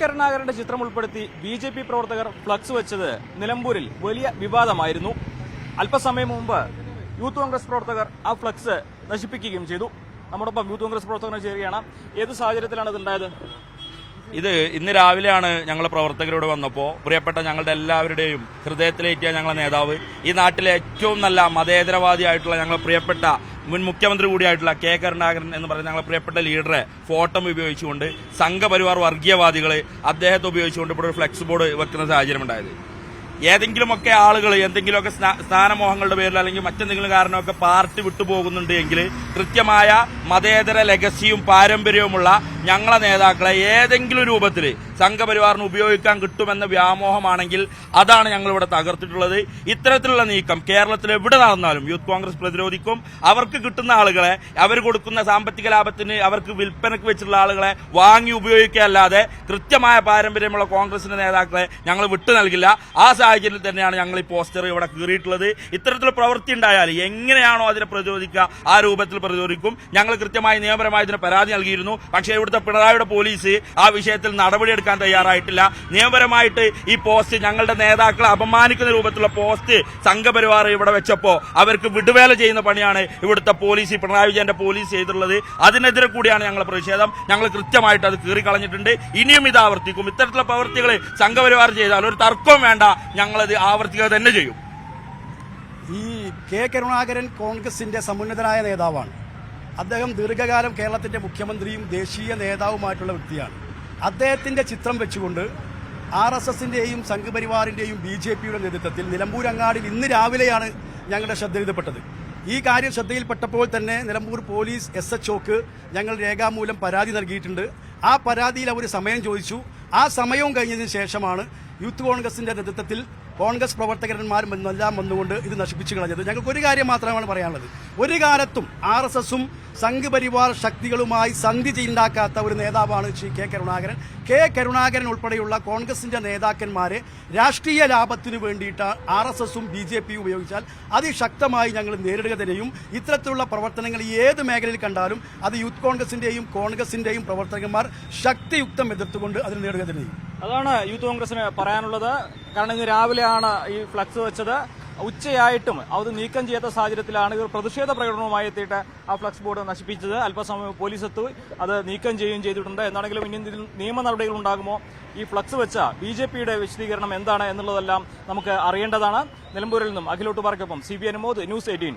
കരുണാകരന്റെ ചിത്രം ഉൾപ്പെടുത്തി B J P പ്രവർത്തകർ ഫ്ലക്സ് വെച്ചത് നിലമ്പൂരിൽ വലിയ വിവാദമായിരുന്നു. അല്പസമയം മുമ്പ് യൂത്ത് കോൺഗ്രസ് പ്രവർത്തകർ ആ ഫ്ലക്സ് നശിപ്പിക്കുകയും ചെയ്തു. നമ്മോടൊപ്പം യൂത്ത് കോൺഗ്രസ് പ്രവർത്തകർ ചേരുകയാണ്. ഏത് സാഹചര്യത്തിലാണ് ഇത് ഉണ്ടായത് ഇത് ഇന്ന് രാവിലെയാണ് ഞങ്ങൾ പ്രവർത്തകരോട് വന്നപ്പോൾ പ്രിയപ്പെട്ട ഞങ്ങളുടെ എല്ലാവരുടെയും ഹൃദയത്തിലേറ്റിയ ഞങ്ങളുടെ നേതാവ് ഈ നാട്ടിലെ ഏറ്റവും നല്ല മതേതരവാദിയായിട്ടുള്ള ഞങ്ങളെ പ്രിയപ്പെട്ട മുൻ മുഖ്യമന്ത്രി കൂടിയായിട്ടുള്ള കെ കരുണാകരൻ എന്ന് പറയുന്ന ഞങ്ങളുടെ പ്രിയപ്പെട്ട ലീഡറെ ഫോട്ടം ഉപയോഗിച്ചുകൊണ്ട് സംഘപരിവാർ വർഗീയവാദികൾ അദ്ദേഹത്തെ ഉപയോഗിച്ചുകൊണ്ട് ഇവിടെ ഒരു ഫ്ലെക്സ് ബോർഡ് വെക്കുന്ന സാഹചര്യം ഉണ്ടായത് ഏതെങ്കിലുമൊക്കെ ആളുകൾ എന്തെങ്കിലുമൊക്കെ സ്ഥാനമോഹങ്ങളുടെ പേരിൽ അല്ലെങ്കിൽ മറ്റെന്തെങ്കിലും കാരണമൊക്കെ പാർട്ടി വിട്ടുപോകുന്നുണ്ട് എങ്കിൽ കൃത്യമായ മതേതര ലെഗസിയും പാരമ്പര്യവുമുള്ള ഞങ്ങളെ നേതാക്കളെ ഏതെങ്കിലും രൂപത്തിൽ സംഘപരിവാറിന് ഉപയോഗിക്കാൻ കിട്ടുമെന്ന വ്യാമോഹമാണെങ്കിൽ അതാണ് ഞങ്ങളിവിടെ തകർത്തിട്ടുള്ളത്. ഇത്തരത്തിലുള്ള നീക്കം കേരളത്തിൽ എവിടെ നടന്നാലും യൂത്ത് കോൺഗ്രസ് പ്രതിരോധിക്കും. അവർക്ക് കിട്ടുന്ന ആളുകളെ അവർ കൊടുക്കുന്ന സാമ്പത്തിക ലാഭത്തിന് അവർക്ക് വിൽപ്പനക്ക് വെച്ചിട്ടുള്ള ആളുകളെ വാങ്ങി ഉപയോഗിക്കുകയല്ലാതെ കൃത്യമായ പാരമ്പര്യമുള്ള കോൺഗ്രസിന്റെ നേതാക്കളെ ഞങ്ങൾ വിട്ടു നൽകില്ല. ആ സാഹചര്യത്തിൽ തന്നെയാണ് ഞങ്ങൾ ഈ പോസ്റ്റർ ഇവിടെ കീറിയിട്ടുള്ളത്. ഇത്തരത്തിലുള്ള പ്രവൃത്തി ഉണ്ടായാൽ എങ്ങനെയാണോ അതിനെ പ്രതിരോധിക്കുക? ആ രൂപത്തിൽ പ്രതിരോധിക്കും. ഞങ്ങൾ കൃത്യമായി നിയമപരമായി ഇതിന് പരാതി നൽകിയിരുന്നു. പക്ഷേ ഇവിടുത്തെ പിണറായിയുടെ പോലീസ് ആ വിഷയത്തിൽ നടപടിയെടുക്കാൻ തയ്യാറായിട്ടില്ല. നിയമപരമായിട്ട് ഈ പോസ്റ്റ് ഞങ്ങളുടെ നേതാക്കളെ അപമാനിക്കുന്ന രൂപത്തിലുള്ള പോസ്റ്റ് സംഘപരിവാർ ഇവിടെ വെച്ചപ്പോൾ അവർക്ക് വിടുവേല ചെയ്യുന്ന പണിയാണ് ഇവിടുത്തെ പോലീസ് പിണറായി വിജയന്റെ പോലീസ് ചെയ്തിട്ടുള്ളത്. അതിനെതിരെ കൂടിയാണ് ഞങ്ങൾ പ്രതിഷേധം. ഞങ്ങൾ കൃത്യമായിട്ട് അത് കീറിക്കളഞ്ഞിട്ടുണ്ട്. ഇനിയും ഇത് ആവർത്തിക്കും. ഇത്തരത്തിലുള്ള പ്രവൃത്തികൾ സംഘപരിവാർ ചെയ്താൽ ഒരു തർക്കവും വേണ്ട. ഞങ്ങളത് ആവർത്തിക്കുക തന്നെ ചെയ്യും. ഈ കെ കരുണാകരൻ കോൺഗ്രസിന്റെ സമുന്നതനായ നേതാവാണ്. അദ്ദേഹം ദീർഘകാലം കേരളത്തിന്റെ മുഖ്യമന്ത്രിയും ദേശീയ നേതാവുമായിട്ടുള്ള വ്യക്തിയാണ്. അദ്ദേഹത്തിന്റെ ചിത്രം വെച്ചുകൊണ്ട് ആർ എസ് എസിന്റെയും സംഘപരിവാറിന്റെയും ബി ജെ പിയുടെ നേതൃത്വത്തിൽ നിലമ്പൂരങ്ങാടിൽ ഇന്ന് രാവിലെയാണ് ഞങ്ങളുടെ ശ്രദ്ധയിൽപ്പെട്ടത് ഈ കാര്യം ശ്രദ്ധയിൽപ്പെട്ടപ്പോൾ തന്നെ നിലമ്പൂർ പോലീസ് എസ് എച്ച് ഒക്ക് ഞങ്ങൾ രേഖാമൂലം പരാതി നൽകിയിട്ടുണ്ട്. ആ പരാതിയിൽ അവർ സമയം ചോദിച്ചു. ആ സമയവും കഴിഞ്ഞതിന് ശേഷമാണ് യൂത്ത് കോൺഗ്രസിന്റെ നേതൃത്വത്തിൽ കോൺഗ്രസ് പ്രവർത്തകന്മാരും എന്നെല്ലാം വന്നുകൊണ്ട് ഇത് നശിപ്പിച്ചു കളഞ്ഞത് ഞങ്ങൾക്ക് ഒരു കാര്യം മാത്രമാണ് പറയാനുള്ളത്. ഒരു കാലത്തും ആർ എസ് എസും സംഘപരിവാർ ശക്തികളുമായി സന്ധി ചെയ്യുണ്ടാക്കാത്ത ഒരു നേതാവാണ് ശ്രീ കെ കരുണാകരൻ. കെ കരുണാകരൻ ഉൾപ്പെടെയുള്ള കോൺഗ്രസിന്റെ നേതാക്കന്മാരെ രാഷ്ട്രീയ ലാഭത്തിന് വേണ്ടിയിട്ട് ആർ എസ് എസും ബി ജെ പിയും ഉപയോഗിച്ചാൽ അതിശക്തമായി ഞങ്ങൾ നേരിടുക തന്നെയും ഇത്തരത്തിലുള്ള പ്രവർത്തനങ്ങൾ ഏത് മേഖലയിൽ കണ്ടാലും അത് യൂത്ത് കോൺഗ്രസിന്റെയും കോൺഗ്രസിന്റെയും പ്രവർത്തകന്മാർ ശക്തിയുക്തം എതിർത്തുകൊണ്ട് അതിന് നേടുക തന്നെയും. അതാണ് യൂത്ത് കോൺഗ്രസിന് പറയാനുള്ളത്. കാരണം ഇന്ന് രാവിലെയാണ് ഈ ഫ്ലക്സ് വെച്ചത്. ഉച്ചയായിട്ടും അത് നീക്കം ചെയ്യാത്ത സാഹചര്യത്തിലാണ് ഇവർ പ്രതിഷേധ പ്രകടനവുമായി എത്തിയിട്ട് ആ ഫ്ലക്സ് ബോർഡ് നശിപ്പിച്ചത്. അല്പസമയം പോലീസ് എത്തു. അത് നീക്കം ചെയ്യുകയും ചെയ്തിട്ടുണ്ട്. എന്നാണെങ്കിലും ഇനി നിയമ നടപടികൾ ഉണ്ടാകുമോ? ഈ ഫ്ലക്സ് വെച്ച ബി ജെ പിയുടെ വിശദീകരണം എന്താണ് എന്നുള്ളതെല്ലാം നമുക്ക് അറിയേണ്ടതാണ്. നിലമ്പൂരിൽ നിന്നും അഖിലോട്ട് പാർക്കൊപ്പം C B Anumod news eighteen.